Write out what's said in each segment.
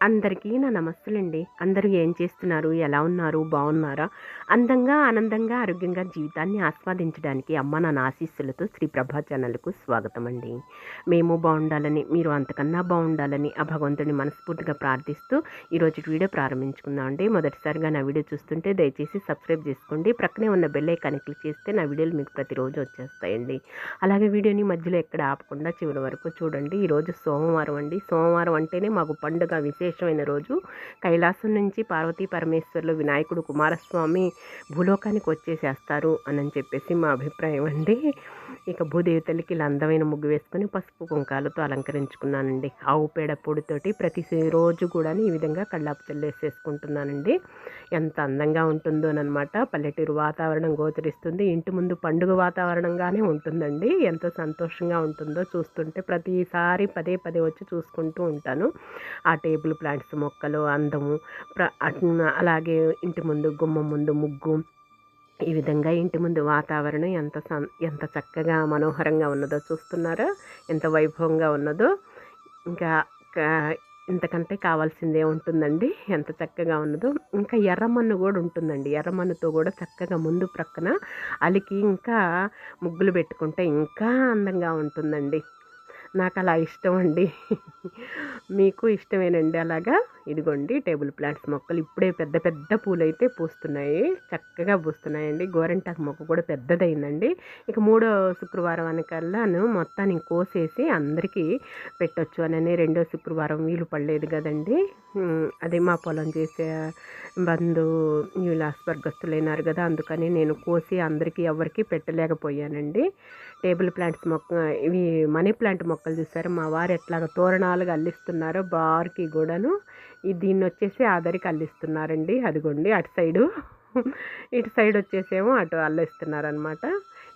అందరికీ నా నమస్తులండి. అందరూ ఏం చేస్తున్నారు? ఎలా ఉన్నారు? బాగున్నారా? అందంగా ఆనందంగా ఆరోగ్యంగా జీవితాన్ని ఆస్వాదించడానికి అమ్మ నా ఆశీస్సులతో శ్రీ ప్రభా ఛానల్కు స్వాగతం అండి మేము బాగుండాలని మీరు అంతకన్నా బాగుండాలని ఆ భగవంతుని మనస్ఫూర్తిగా ప్రార్థిస్తూ ఈరోజు వీడియో ప్రారంభించుకుందాం అండి మొదటిసారిగా నా వీడియో చూస్తుంటే దయచేసి సబ్స్క్రైబ్ చేసుకోండి. ప్రక్కనే ఉన్న బెల్ ఐకాన్ క్లిక్ చేస్తే నా వీడియోలు మీకు ప్రతిరోజు వచ్చేస్తాయండి. అలాగే వీడియోని మధ్యలో ఎక్కడ ఆపకుండా చివరి వరకు చూడండి. ఈరోజు సోమవారం అండి. సోమవారం అంటేనే మాకు పండుగ విశేషమైన రోజు. కైలాసం నుంచి పార్వతీ పరమేశ్వర్లు వినాయకుడు కుమారస్వామి భూలోకానికి వచ్చేసేస్తారు అని చెప్పేసి మా అభిప్రాయం అండి. ఇక భూదేవి తల్లికి ఇలా అందమైన ముగ్గు వేసుకొని పసుపు కుంకాలతో అలంకరించుకున్నానండి. ఆవు పేడ పొడితోటి ప్రతి రోజు కూడా ఈ విధంగా కళ్ళాపు చల్లేసేసుకుంటున్నానండి ఎంత అందంగా ఉంటుందోనమాట పల్లెటూరు వాతావరణం గోచరిస్తుంది. ఇంటి ముందు పండుగ వాతావరణంగానే ఉంటుందండి. ఎంత సంతోషంగా ఉంటుందో చూస్తుంటే ప్రతిసారి పదే పదే వచ్చి చూసుకుంటూ ఉంటాను. ఆ టేబుల్ ప్లాంట్స్ మొక్కలు అందము అలాగే ఇంటి ముందు గుమ్మ ముందు ముగ్గు ఈ విధంగా ఇంటి ముందు వాతావరణం ఎంత సం ఎంత చక్కగా మనోహరంగా ఉన్నదో చూస్తున్నారా ఎంత వైభవంగా ఉన్నదో ఇంకా ఇంతకంటే కావాల్సిందే ఉంటుందండి. ఎంత చక్కగా ఉన్నదో. ఇంకా ఎర్రమన్ను కూడా ఉంటుందండి. ఎర్రమన్నుతో కూడా చక్కగా ముందు ప్రక్కన అలికి ఇంకా ముగ్గులు పెట్టుకుంటే ఇంకా అందంగా ఉంటుందండి. నాకు అలా ఇష్టం అండి మీకు ఇష్టమేనండి అలాగా? ఇదిగోండి టేబుల్ ప్లాంట్స్ మొక్కలు ఇప్పుడే పెద్ద పెద్ద పూలు అయితే పూస్తున్నాయి. చక్కగా పూస్తున్నాయండి. గోరెంటాకు మొక్క కూడా పెద్దదైందండి. ఇక మూడో శుక్రవారం అనకల్లాను మొత్తాన్ని కోసేసి అందరికీ పెట్టొచ్చు అని రెండో శుక్రవారం వీలు పడలేదు కదండి. అదే మా పొలం చేసే బంధు వీళ్ళు అస్వర్గస్తులైనారు కదా అందుకని నేను కోసి అందరికీ ఎవరికీ పెట్టలేకపోయానండి. టేబుల్ ప్లాంట్స్ మొక్క ఇవి మనీ ప్లాంట్ మొక్కలు చూసారు? మా వారు ఎట్లాగ తోరణాలుగా అల్లిస్తున్నారో బార్కి కూడాను దీన్ని వచ్చేసి ఆదరికి అల్లిస్తున్నారండి. అదిగోండి అటు సైడు. ఇటు సైడ్ వచ్చేసేమో అటు అల్లిస్తున్నారనమాట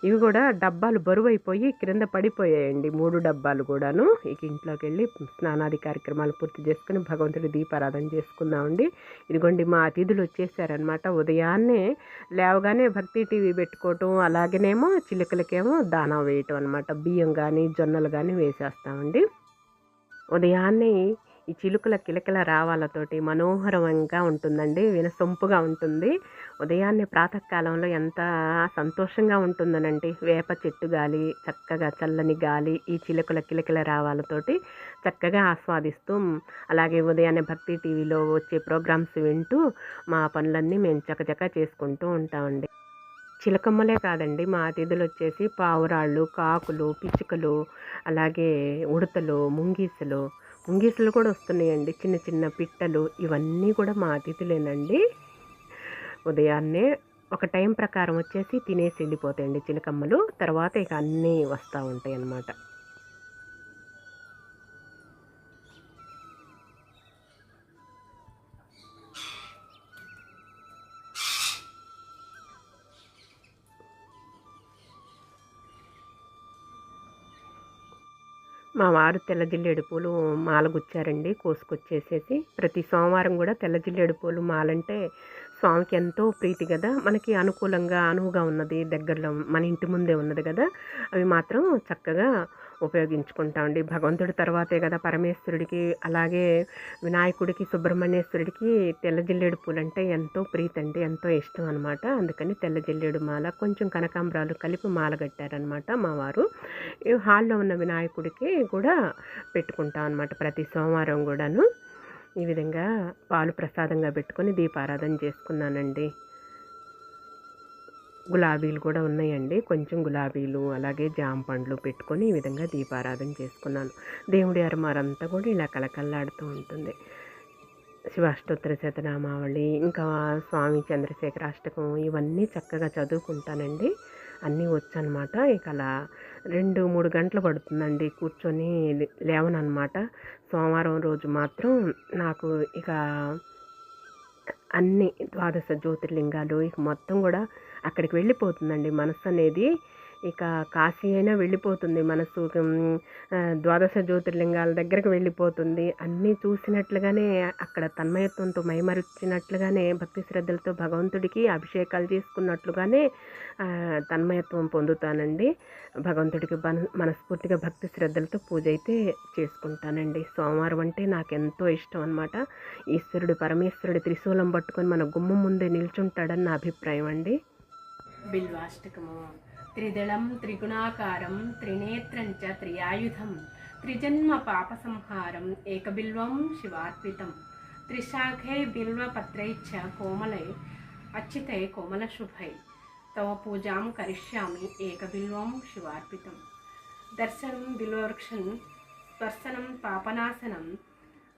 ఇవి కూడా డబ్బాలు బరువు అయిపోయి క్రింద పడిపోయాయండి. మూడు డబ్బాలు కూడాను. ఇక ఇంట్లోకి వెళ్ళి స్నానాది కార్యక్రమాలు పూర్తి చేసుకుని భగవంతుడి దీపారాధన చేసుకుందామండి. ఇదిగోండి మా అతిథులు వచ్చేసారనమాట ఉదయాన్నే లేవగానే భక్తి టీవీ పెట్టుకోవటం అలాగేనేమో చిలుకలకేమో దానా వేయటం అనమాట బియ్యం కానీ జొన్నలు కానీ వేసేస్తామండి. ఉదయాన్నే ఈ చిలుకల కిలకిల రావాలతోటి మనోహరంగా ఉంటుందండి. వినసొంపుగా ఉంటుంది. ఉదయాన్నే ప్రాతకాలంలో ఎంత సంతోషంగా ఉంటుందనండి వేప చెట్టు గాలి చక్కగా చల్లని గాలి ఈ చిలుకల కిలకిల రావాలతోటి చక్కగా ఆస్వాదిస్తూ అలాగే ఉదయాన్నే భక్తి టీవీలో వచ్చే ప్రోగ్రామ్స్ వింటూ మా పనులన్నీ మేము చకచక చేసుకుంటూ ఉంటామండి. చిలకమ్మలే కాదండి మా అతిథులు వచ్చేసి పావురాళ్ళు కాకులు పిచ్చుకలు అలాగే ఉడతలు ముంగీసలు ముంగీసలు కూడా వస్తున్నాయండి. చిన్న చిన్న పిట్టలు ఇవన్నీ కూడా మా అతిథులేనండి. ఉదయాన్నే ఒక టైం ప్రకారం వచ్చేసి తినేసి వెళ్ళిపోతాయండి చిలకమ్మలు. తర్వాత ఇక అన్నీ వస్తూ ఉంటాయి అన్నమాట మా వారు తెల్ల జిల్లేడు పూలు మాల గుచ్చారండి కోసుకొచ్చేసేసి. ప్రతి సోమవారం కూడా తెల్లజిల్లేడు పూలు మాలంటే స్వామికి ఎంతో ప్రీతి కదా మనకి అనుకూలంగా అనువుగా ఉన్నది దగ్గరలో మన ఇంటి ముందే ఉన్నది కదా అవి మాత్రం చక్కగా ఉపయోగించుకుంటామండి భగవంతుడి తర్వాతే కదా పరమేశ్వరుడికి అలాగే వినాయకుడికి సుబ్రహ్మణ్యేశ్వరుడికి తెల్ల జిల్లేడు పూలు అంటే ఎంతో ప్రీతి అండి ఎంతో ఇష్టం అనమాట అందుకని తెల్ల జిల్లేడు మాల కొంచెం కనకాంబరాలు కలిపి మాల కట్టారనమాట మా వారు. హాల్లో ఉన్న వినాయకుడికి కూడా పెట్టుకుంటాం అనమాట ప్రతి సోమవారం కూడాను. ఈ విధంగా పాలు ప్రసాదంగా పెట్టుకొని దీపారాధన చేసుకున్నానండి. గులాబీలు కూడా ఉన్నాయండి. కొంచెం గులాబీలు అలాగే జామ పండ్లు పెట్టుకొని ఈ విధంగా దీపారాధన చేసుకున్నాను. దేవుడి అరమారంతా కూడా ఇలా కలకల్లాడుతూ ఉంటుంది. శివాష్టోత్తర శతనామావళి ఇంకా స్వామి చంద్రశేఖర అష్టకం ఇవన్నీ చక్కగా చదువుకుంటానండి. అన్నీ వచ్చనమాట. ఇక అలా రెండు మూడు గంటలు పడుతుందండి కూర్చొని లేవనమాట సోమవారం రోజు మాత్రం నాకు ఇక అన్ని ద్వాదశ జ్యోతిర్లింగాలు ఇక మొత్తం కూడా అక్కడికి వెళ్ళిపోతుందండి మనసు అనేది. ఇక కాశీ అయినా వెళ్ళిపోతుంది మనసు ద్వాదశ జ్యోతిర్లింగాల దగ్గరకు వెళ్ళిపోతుంది. అన్నీ చూసినట్లుగానే అక్కడ తన్మయత్వంతో మైమరిచినట్లుగానే భక్తి శ్రద్ధలతో భగవంతుడికి అభిషేకాలు చేసుకున్నట్లుగానే తన్మయత్వం పొందుతానండి. భగవంతుడికి మన మనస్ఫూర్తిగా భక్తి శ్రద్ధలతో పూజ అయితే చేసుకుంటానండి. సోమవారం అంటే నాకు ఎంతో ఇష్టం అనమాట ఈశ్వరుడు పరమేశ్వరుడు త్రిశూలం పట్టుకొని మన గుమ్మం ముందే నిల్చుంటాడని నా అభిప్రాయం అండి. బిల్వాష్టకము త్రిదళం త్రిగుణాకారం త్రినేత్రం చ త్రియాయుధం త్రిజన్మ పాప సంహారం ఏకబిల్వం శివార్పితం. త్రిశాఖే బిల్వపత్రైచ్చ కోమలై అచ్యుతై కోమలశుభై. తవ పూజాం కరిష్యామి ఏకబిల్వం శివార్పితం. దర్శనం బిల్వవృక్షం స్పర్శనం పాపనాశనం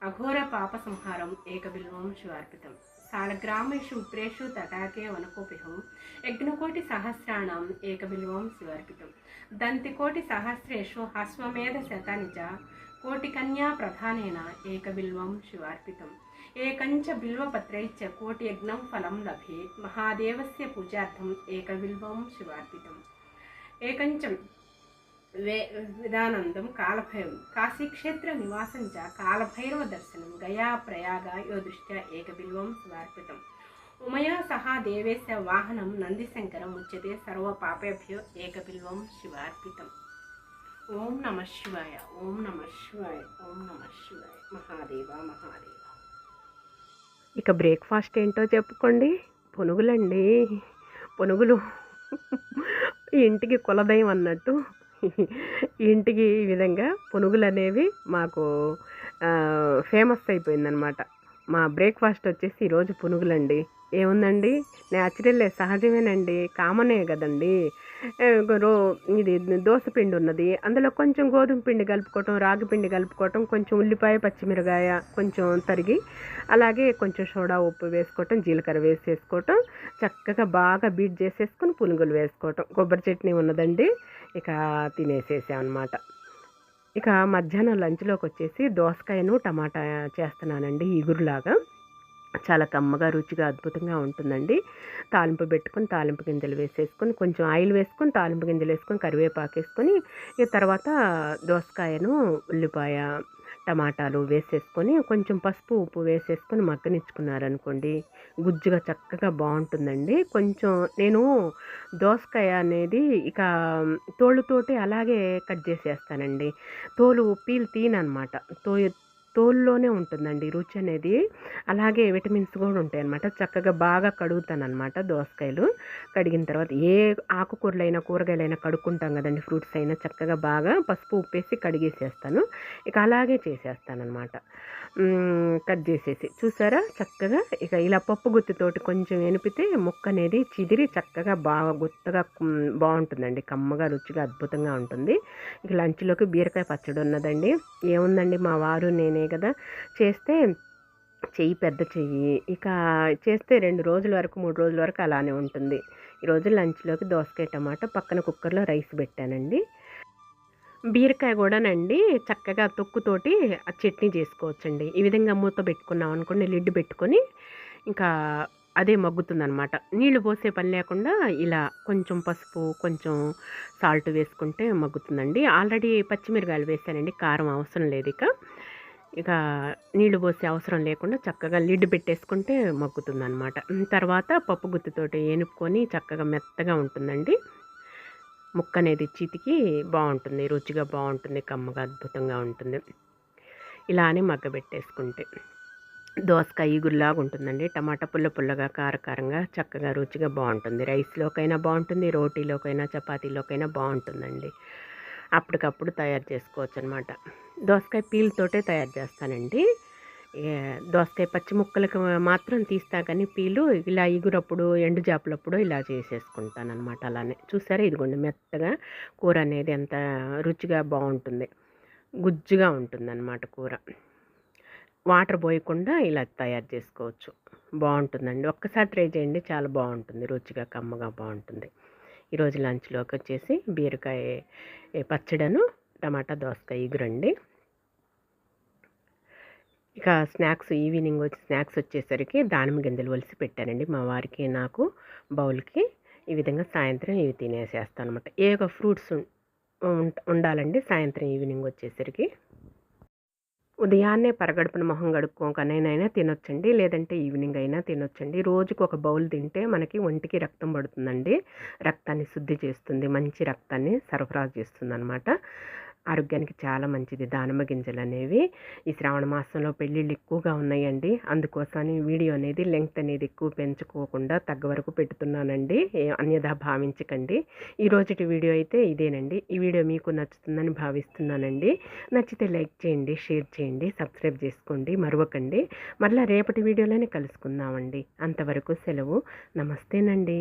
అఘోర పాప సంహారం ఏకబిల్వం శివార్పితం. సాలగ్రామేషు ఉత్రేషు తటాకే వనకోపిహం యజ్ఞకోటి సహస్రాణం ఏకబిల్వం శివార్పితం దంతికోటి సహస్రేషు హస్వమేధ శతాని చ కోటి కన్యా ప్రధానేన ఏకబిల్వం శివార్పితం ఏకంచ బిల్వపత్రైశ్చ కోటి యజ్ఞం ఫలం వే విధానందం కాలభైరవం కాశీక్షేత్ర నివాసం చ కాలభైరవ దర్శనం గయా ప్రయాగ యో దృష్ట్యా ఏకబిల్వం సమర్పితం. ఉమయా సహా దేవేశ వాహనం నందిశంకరం ఉచ్యతే సర్వ పాపేభ్యో ఏకబిల్వం శివార్పితం. ఓం నమ శివాయ ఓం నమ శివాయ ఓం నమ శివాయ. మహాదేవ మహాదేవ. ఇక బ్రేక్ఫాస్ట్ ఏంటో చెప్పుకోండి. పునుగులండి. పునుగులు. ఇంటికి కులదయం అన్నట్టు. ఇంటికి ఈ విధంగా పునుగులు అనేవి మాకు ఫేమస్ అయిపోయిందనమాట మా బ్రేక్ఫాస్ట్ వచ్చేసి ఈరోజు పునుగులండి. ఏముందండి? న్యాచురల్లే సహజమేనండి. కామనే కదండి. రో ఇది దోశ పిండి ఉన్నది. అందులో కొంచెం గోధుమ పిండి కలుపుకోవటం రాగి పిండి కలుపుకోవటం కొంచెం ఉల్లిపాయ పచ్చిమిరకాయ కొంచెం తరిగి అలాగే కొంచెం సోడా ఉప్పు వేసుకోవటం జీలకర్ర వేసేసుకోవటం చక్కగా బాగా బీట్ చేసేసుకొని పునుగులు వేసుకోవటం. కొబ్బరి చట్నీ ఉన్నదండి. ఇక తినేసేసాం అనమాట ఇక మధ్యాహ్నం లంచ్లోకి వచ్చేసి దోసకాయను టమాటా చేస్తున్నానండి ఇగురులాగా చాలా కమ్మగా రుచిగా అద్భుతంగా ఉంటుందండి. తాలింపు పెట్టుకొని తాలింపు గింజలు వేసేసుకొని కొంచెం ఆయిల్ వేసుకొని తాలింపు గింజలు వేసుకొని కరివేపాకు వేసుకొని ఇక తర్వాత దోసకాయను ఉల్లిపాయ టమాటాలు వేసేసుకొని కొంచెం పసుపు ఉప్పు వేసేసుకొని మగ్గనిచ్చుకున్నారనుకోండి గుజ్జుగా చక్కగా బాగుంటుందండి. కొంచెం నేను దోసకాయ అనేది ఇక తోలుతోటి అలాగే కట్ చేసేస్తానండి. తోలు పీల్ తీనమాట తో తోలులోనే ఉంటుందండి రుచి అనేది అలాగే విటమిన్స్ కూడా ఉంటాయి అన్నమాట చక్కగా బాగా కడుగుతాను అనమాట దోసకాయలు. కడిగిన తర్వాత ఏ ఆకుకూరలైనా కూరగాయలైనా కడుక్కుంటాం కదండి ఫ్రూట్స్ అయినా చక్కగా బాగా పసుపు ఉప్పేసి కడిగేసేస్తాను. ఇక అలాగే చేసేస్తాను అనమాట కట్ చేసేసి. చూసారా? చక్కగా ఇక ఇలా పప్పు గుత్తితోటి కొంచెం ఎనిపితే ముక్క అనేది చిదిరి చక్కగా బాగా గుత్తగా బాగుంటుందండి. కమ్మగా రుచిగా అద్భుతంగా ఉంటుంది. ఇక లంచ్లోకి బీరకాయ పచ్చడి ఉన్నదండి. ఏముందండి మా వారు? నేనే కదా. చేస్తే చెయ్యి పెద్ద చెయ్యి. ఇక చేస్తే రెండు రోజుల వరకు మూడు రోజుల వరకు అలానే ఉంటుంది. ఈరోజు లంచ్లోకి దోసకాయ టమాటా పక్కన కుక్కర్లో రైస్ పెట్టానండి. బీరకాయ కూడానండి చక్కగా తొక్కుతోటి ఆ చట్నీ చేసుకోవచ్చండి. ఈ విధంగా మూత పెట్టుకున్నాం అనుకోండి లిడ్ పెట్టుకొని ఇంకా అదే మగ్గుతుందనమాట. నీళ్ళు పోసే పని లేకుండా ఇలా కొంచెం పసుపు కొంచెం సాల్ట్ వేసుకుంటే మగ్గుతుందండి. ఆల్రెడీ పచ్చిమిరకాయలు వేసానండి కారం అవసరం లేదు ఇక. ఇక నీళ్ళు పోసే అవసరం లేకుండా చక్కగా లిడ్ పెట్టేసుకుంటే మగ్గుతుందనమాట తర్వాత పప్పు గుత్తితోటి ఏనుపుకొని చక్కగా మెత్తగా ఉంటుందండి. ముక్క అనేది చితికి బాగుంటుంది రుచిగా బాగుంటుంది కమ్మగా అద్భుతంగా ఉంటుంది. ఇలానే మగ్గబెట్టేసుకుంటే. దోసకాయ ఈగురులాగా ఉంటుందండి. టమాటా పుల్ల పుల్లగా కారకారంగా చక్కగా రుచిగా బాగుంటుంది. రైస్లోకైనా బాగుంటుంది రోటీలోకైనా చపాతీలోకైనా బాగుంటుందండి. అప్పటికప్పుడు తయారు చేసుకోవచ్చు అనమాట దోసకాయ పీలుతోటే తయారు చేస్తానండి. దోసకాయ పచ్చి ముక్కలకు మాత్రం తీస్తా కానీ పీలు ఇలా ఇగురప్పుడు ఎండు చేపలప్పుడు ఇలా చేసేసుకుంటాను అనమాట అలానే. చూసారా? ఇదిగోండి మెత్తగా కూర అనేది ఎంత రుచిగా బాగుంటుంది. గుజ్జుగా ఉంటుంది అనమాట కూర. వాటర్ పోయకుండా ఇలా తయారు చేసుకోవచ్చు. బాగుంటుందండి. ఒక్కసారి ట్రై చేయండి. చాలా బాగుంటుంది. రుచిగా కమ్మగా బాగుంటుంది. ఈరోజు లంచ్లోకి వచ్చేసి బీరకాయ పచ్చడను టమాటా దోసకాయ ఇగురండి. ఇక స్నాక్స్ ఈవినింగ్ వచ్చి స్నాక్స్ వచ్చేసరికి దానిమ్మ గింజలు వలిసి పెట్టానండి. మా వారికి నాకు బౌల్కి ఈ విధంగా సాయంత్రం ఇవి తినేసేస్తాను అనమాట ఏ ఒక ఫ్రూట్స్ ఉండాలండి సాయంత్రం ఈవినింగ్ వచ్చేసరికి. ఉదయాన్నే పరగడుపున మొహం కడుక్కోకనైనా తినొచ్చండి లేదంటే ఈవినింగ్ అయినా తినొచ్చండి. రోజుకు ఒక బౌల్ తింటే మనకి ఒంటికి రక్తం పడుతుందండి. రక్తాన్ని శుద్ధి చేస్తుంది మంచి రక్తాన్ని సరఫరా చేస్తుంది అనమాట ఆరోగ్యానికి చాలా మంచిది. దానిమ్మ గింజలు అనేవి ఈ శ్రావణ మాసంలో పెళ్ళిళ్ళు ఎక్కువగా ఉన్నాయండి. అందుకోసమని వీడియో అనేది లెంగ్త్ అనేది ఎక్కువ పెంచుకోకుండా తగ్గ వరకు పెడుతున్నానండి. అన్యదా అన్యథా భావించకండి. ఈ రోజుటి వీడియో అయితే ఇదేనండి. ఈ వీడియో మీకు నచ్చుతుందని భావిస్తున్నానండి. నచ్చితే లైక్ చేయండి షేర్ చేయండి సబ్స్క్రైబ్ చేసుకోండి మరవకండి. మరలా రేపటి వీడియోలోనే కలుసుకుందామండి. అంతవరకు సెలవు. నమస్తేనండి.